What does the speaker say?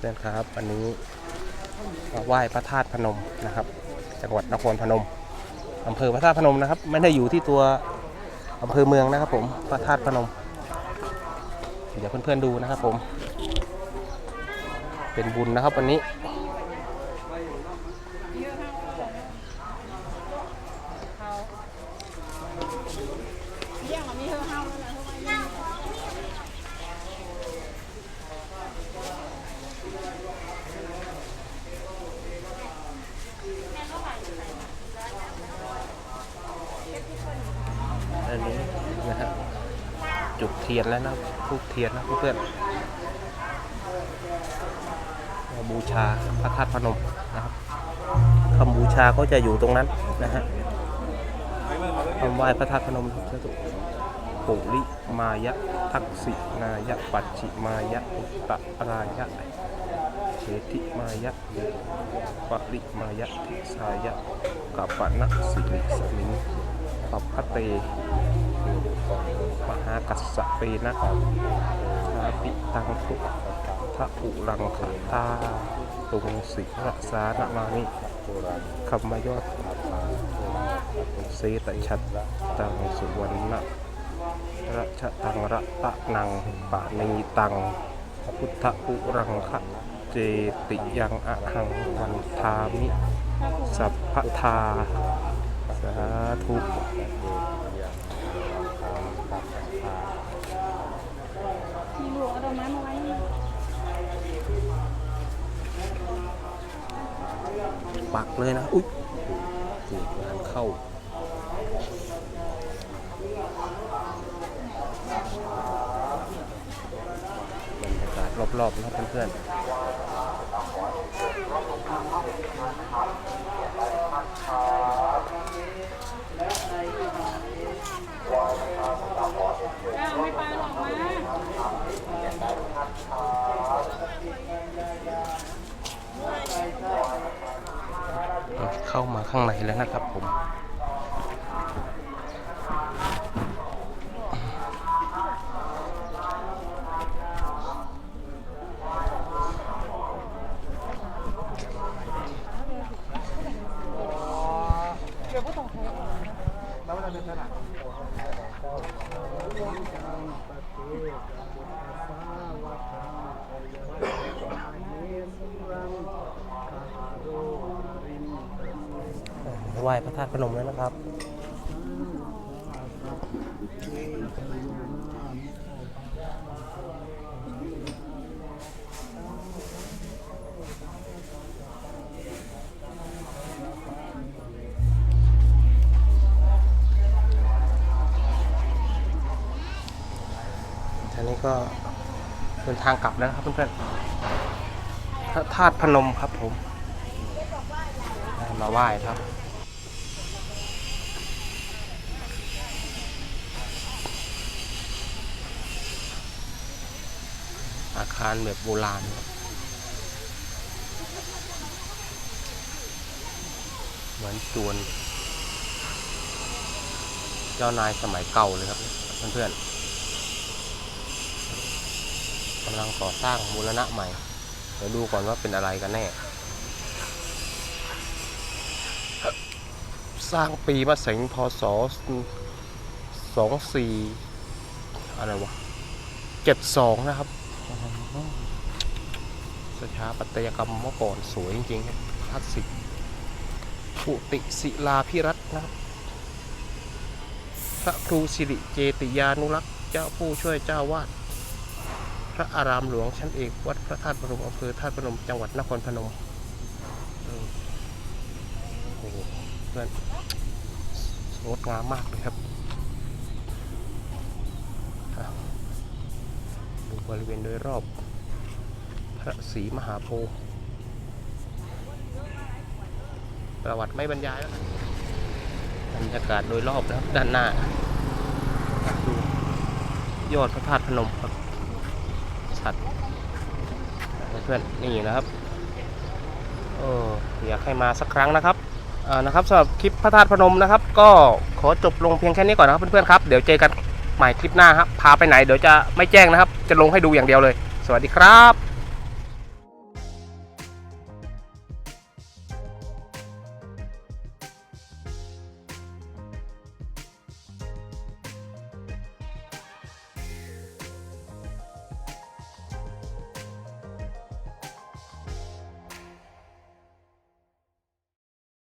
เพื่อนครับวันนี้มาไหว้พระธาตุพนมนะครับ จังหวัดนครพนมอำเภอพระธาตุพนมนะครับ ไม่ได้อยู่ที่ตัวอำเภอเมืองนะครับผมพระธาตุพนม เดี๋ยวเพื่อนๆดูนะครับผม เป็นบุญนะครับวันนี้ อันนี้ นะฮะจุดเทียนแล้วนะทูบเทียนนะเพื่อนบูชาพระธาตุพนมนะครับคำบูชาก็จะอยู่ตรงนั้นนะฮะคำไหว้พระธาตุพนมจะถูกปุริมายะทักษินายะปัจฉิมายะอุตตรายะเฉติมายะปริมายะทิสายะกัปปะนะสิริสมิง ปปพะเตมหากัสสะเปนะชาปิตังทุทะอุรังคตาตุงสิระสานะมานิคำมายอดเสตชัดตังสุวรรณะระชะตังระตะนังปะนีตังพุทธอุรังคะเจติยังอะหังวันทามิ สัพพทา สาธุมีหลวงเอาดอกไม้มาไว้นี่ปักเลยนะ อุ๊ยถูกงานเข้า บรรยากาศรอบๆนะครับเพื่อนๆ อ้าวไม่ไปหรอกมา เข้ามาข้างในแล้วนะครับผม ไหว้พระธาตุพนมแล้วนะครับทีนี้ก็เดินทางกลับแล้วนะครับเพื่อนๆพระธาตุพนมครับผม มาไหว้ครับ อาคารแบบโบราณเหมือนจวน เจ้านายสมัยเก่าเลยครับเพื่อนๆกำลังก่อสร้างมูลนะใหม่ เดี๋ยวดูก่อนว่าเป็นอะไรกันแน่ สร้างปีมะเสงพศสองสี่อะไรวะเจ็ดสองนะครับ สถาปัตยกรรมเมื่อก่อนสวยจริงๆครับคลาสสิกปุติศิลาพิรัตน์นะครับ พระครูสิริเจติยานุรักษ์เจ้าผู้ช่วยเจ้าวาด พระอารามหลวงชั้นเอกวัดพระธาตุพนมอำเภอธาตุพนมจังหวัดนครพนมอืมโอ้โหเพื่อนงดงามมากเลยครับ บริเวณโดยรอบพระศรีมหาโพธิ์ประวัติไม่บรรยายแล้วนะบรรยากาศโดยรอบนะครับด้านหน้าดูยอดพระธาตุพนมครับชัดเพื่อนนี่นะครับเอออยากให้มาสักครั้งนะครับอ่านะครับสำหรับคลิปพระธาตุพนมนะครับ ก็ขอจบลงเพียงแค่นี้ก่อนนะครับเพื่อนๆครับ เดี๋ยวเจอกัน ใหม่คลิปหน้าครับพาไปไหนเดี๋ยวจะไม่แจ้งนะครับ จะลงให้ดูอย่างเดียวเลย สวัสดีครับ